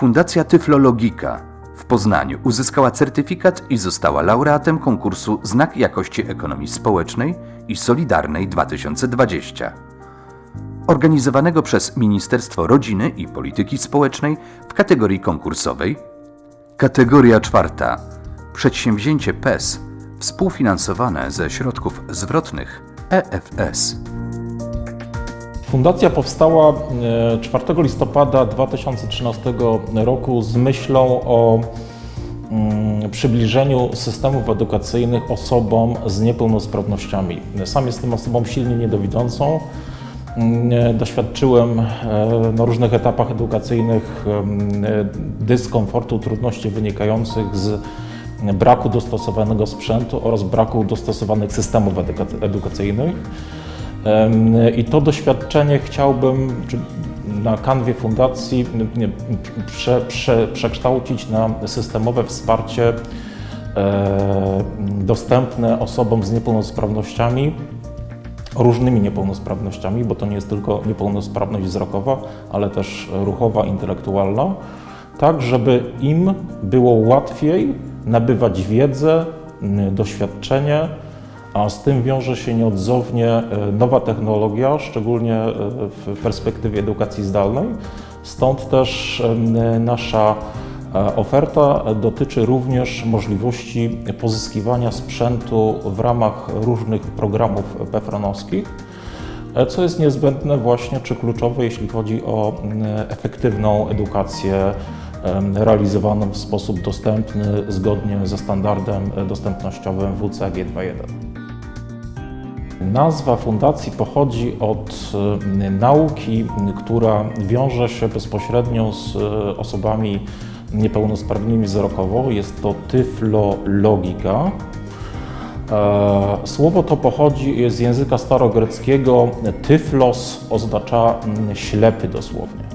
Fundacja Tyflologika w Poznaniu uzyskała certyfikat i została laureatem konkursu Znak Jakości Ekonomii Społecznej i Solidarnej 2020, organizowanego przez Ministerstwo Rodziny i Polityki Społecznej w kategorii konkursowej. Kategoria czwarta. Przedsięwzięcie PES współfinansowane ze środków zwrotnych E EFS. Fundacja powstała e, 4 listopada 2013 roku z myślą o mm, przybliżeniu systemów edukacyjnych osobom z niepełnosprawnościami. Sam jestem osobą silnie niedowidzącą. Mm, Doświadczyłem e, na różnych etapach edukacyjnych e, dyskomfortu, trudności wynikających z braku dostosowanego sprzętu oraz braku dostosowanych systemów eduka- edukacyjnych. I to doświadczenie chciałbym na kanwie fundacji prze, prze, przekształcić na systemowe wsparcie e, dostępne osobom z niepełnosprawnościami, różnymi niepełnosprawnościami, bo to nie jest tylko niepełnosprawność wzrokowa, ale też ruchowa, intelektualna, tak żeby im było łatwiej nabywać wiedzę, doświadczenie, a z tym wiąże się nieodzownie e, nowa technologia, szczególnie e, w perspektywie edukacji zdalnej. Stąd też em, nasza e, oferta dotyczy również możliwości pozyskiwania sprzętu w ramach różnych programów pefronowskich, e, co jest niezbędne właśnie czy kluczowe, jeśli chodzi o efektywną edukację realizowaną w sposób dostępny zgodnie ze standardem e, dostępnościowym WCAG 2.1. Nazwa fundacji pochodzi od nauki, która wiąże się bezpośrednio z y, osobami niepełnosprawnymi wzrokowo. Jest to tyflologika. E, Słowo to pochodzi z języka starogreckiego. Tyflos oznacza ślepy dosłownie.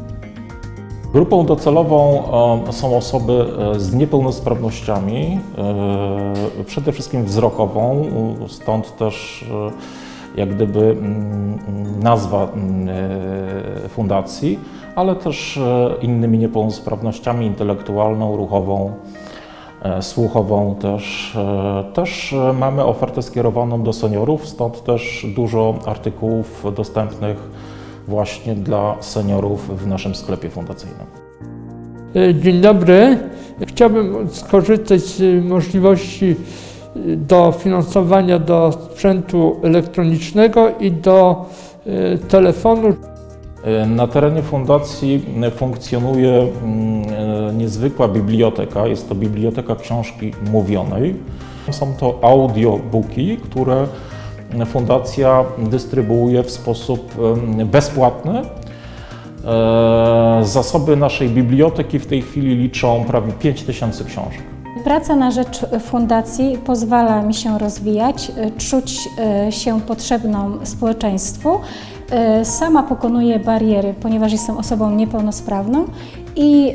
Grupą docelową e, są osoby e, z niepełnosprawnościami, e, przede wszystkim wzrokową, stąd też jak gdyby mm, nazwa mm, fundacji, ale też innymi niepełnosprawnościami intelektualną, ruchową, słuchową też. Też mamy ofertę skierowaną do seniorów, stąd też dużo artykułów dostępnych właśnie dla seniorów w naszym sklepie fundacyjnym. E, Dzień dobry. Chciałbym skorzystać z możliwości e, dofinansowania do sprzętu elektronicznego i do e, telefonu. Na terenie fundacji funkcjonuje mm, niezwykła biblioteka. Jest to biblioteka książki mówionej. Są to audiobooki, które fundacja dystrybuuje w sposób bezpłatny. E, Zasoby naszej biblioteki w tej chwili liczą prawie 5000 książek. Praca na rzecz fundacji pozwala mi się rozwijać, y, czuć y, się potrzebną społeczeństwu. Sama pokonuję bariery, ponieważ jestem osobą niepełnosprawną i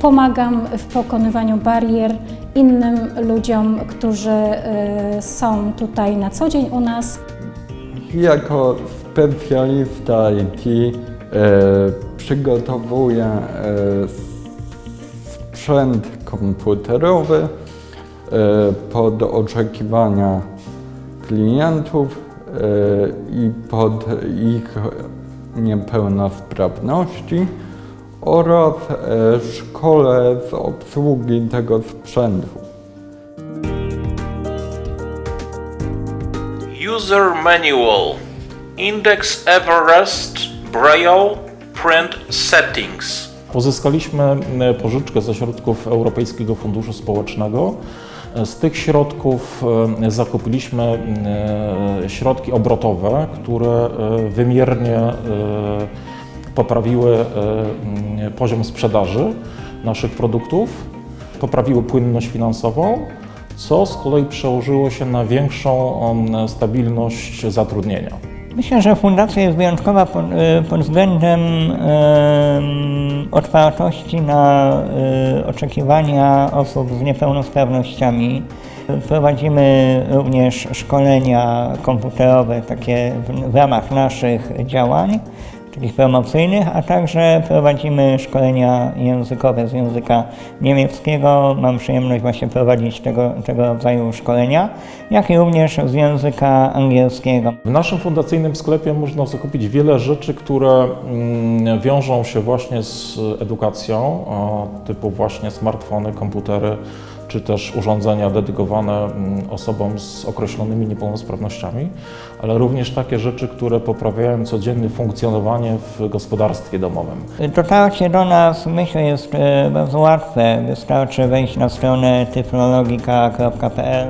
pomagam w pokonywaniu barier innym ludziom, którzy y, są tutaj na co dzień u nas. Jako specjalista IT e, przygotowuję e, sprzęt komputerowy e, pod oczekiwania klientów e, i pod ich niepełnosprawności oraz e, szkole z obsługi tego sprzętu. User Manual Index Everest Braille Print Settings Pozyskaliśmy pożyczkę ze środków Europejskiego Funduszu Społecznego. Z tych środków e, zakupiliśmy e, środki obrotowe, które wymiernie poprawiły e, m, poziom sprzedaży naszych produktów, poprawiły płynność finansową, co z kolei przełożyło się na większą em, stabilność zatrudnienia. Myślę, że fundacja jest wyjątkowa pod, y, pod względem em, otwartości na y, oczekiwania osób z niepełnosprawnościami. Prowadzimy również szkolenia komputerowe takie w, w ramach naszych działań, takich promocyjnych, a także prowadzimy szkolenia językowe z języka niemieckiego. Mam przyjemność właśnie prowadzić tego, tego rodzaju szkolenia, jak i również z języka angielskiego. W naszym fundacyjnym sklepie można zakupić wiele rzeczy, które mm, wiążą się właśnie z edukacją, typu właśnie smartfony, komputery, czy też urządzenia dedykowane mm, osobom z określonymi niepełnosprawnościami, ale również takie rzeczy, które poprawiają codzienne funkcjonowanie w gospodarstwie domowym. Dotarcie do nas myślę jest e, bardzo łatwe. Wystarczy wejść na stronę tyflologika.pl.